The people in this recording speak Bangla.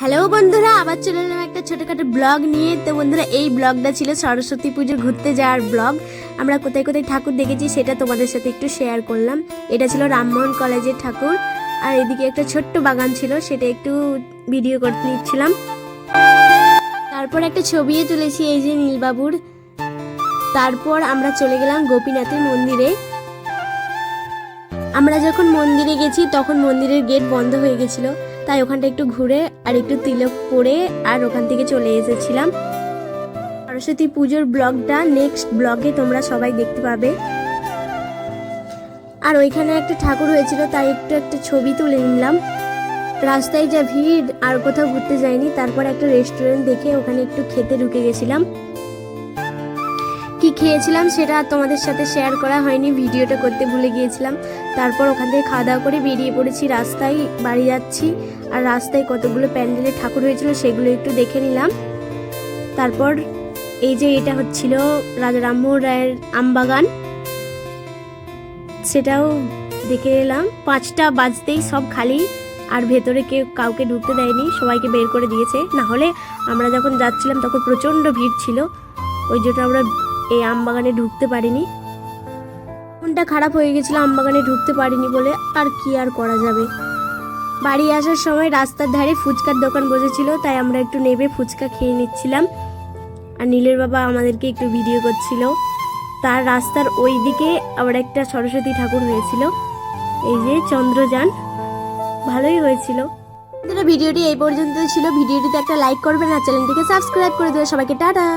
হ্যালো বন্ধুরা আবার চলে এলাম একটা ছোটখাটো ব্লগ নিয়ে, তো বন্ধুরা, এই ব্লগটা ছিল সরস্বতী পুজোর ঘুরতে যাওয়ার ব্লগ আমরা কোথায় কোথায় ঠাকুর দেখেছি সেটা তোমাদের সাথে একটু শেয়ার করলাম। এটা ছিল রামমোহন কলেজের ঠাকুর, আর এদিকে একটা ছোট্ট বাগান ছিল, সেটা একটু ভিডিও করতে নিচ্ছিলাম। তারপর একটা ছবিও তুলেছি, এই যে নীলবাবুর। তারপর আমরা চলে গেলাম গোপীনাথের মন্দিরে। আমরা যখন মন্দিরে গেছি, তখন মন্দিরের গেট বন্ধ হয়ে গেছিল। তাই ওখানটা একটু ঘুরে আর একটু তিলক পরে আর ওখান থেকে চলে এসেছিলাম। সরস্বতী পুজোর ব্লগটা নেক্সট ব্লগে তোমরা সবাই দেখতে পাবে। আর ওইখানে একটা ঠাকুর হয়েছিল, তাই একটু একটা ছবি তুলে নিলাম। রাস্তায় যা ভিড়, আর কোথাও ঘুরতে যাইনি, তারপর একটা রেস্টুরেন্ট দেখে ওখানে একটু খেতে ঢুকে গেছিলাম। কি খেয়েছিলাম সেটা তোমাদের সাথে শেয়ার করা হয়নি, ভিডিওটা করতে ভুলে গিয়েছিলাম। তারপর ওখান থেকে খাওয়া দাওয়া করে বেরিয়ে পড়েছি, রাস্তায় বাড়ি যাচ্ছি। আর রাস্তায় কতগুলো প্যান্ডেলের ঠাকুর হয়েছিল সেগুলো একটু দেখে নিলাম। তারপর এই যে এটা হচ্ছিল রাজা রামমোহন রায়ের আমবাগান। সেটাও দেখে এলাম। পাঁচটা বাজতেই সব খালি, আর ভেতরে কেউ কাউকে ঢুকতে দেয়নি, সবাইকে বের করে দিয়েছে। না হলে আমরা যখন যাচ্ছিলাম তখন প্রচণ্ড ভিড় ছিল। ওই জন্য আমরা এই আমবাগানে ঢুকতে পারিনি। মনটা খারাপ হয়ে গেছিল আমবাগানে ঢুকতে পারিনি বলে আর কি আর করা যাবে। বাড়ি আসার সময় রাস্তার ধারে ফুচকার দোকান বসেছিল, তাই আমরা একটু নেবে ফুচকা খেয়ে নিচ্ছিলাম। আর নীলের বাবা আমাদেরকে একটু ভিডিও করছিল। তার রাস্তার ওই দিকে আবার একটা সরস্বতী ঠাকুর হয়েছিল। এই যে চন্দ্রযান, ভালোই হয়েছিল। ভিডিওটি এই পর্যন্ত ছিল। ভিডিওটিতে একটা লাইক করবেন আর চ্যানেলটিকে সাবস্ক্রাইব করে দেবে সবাইকে টাটা!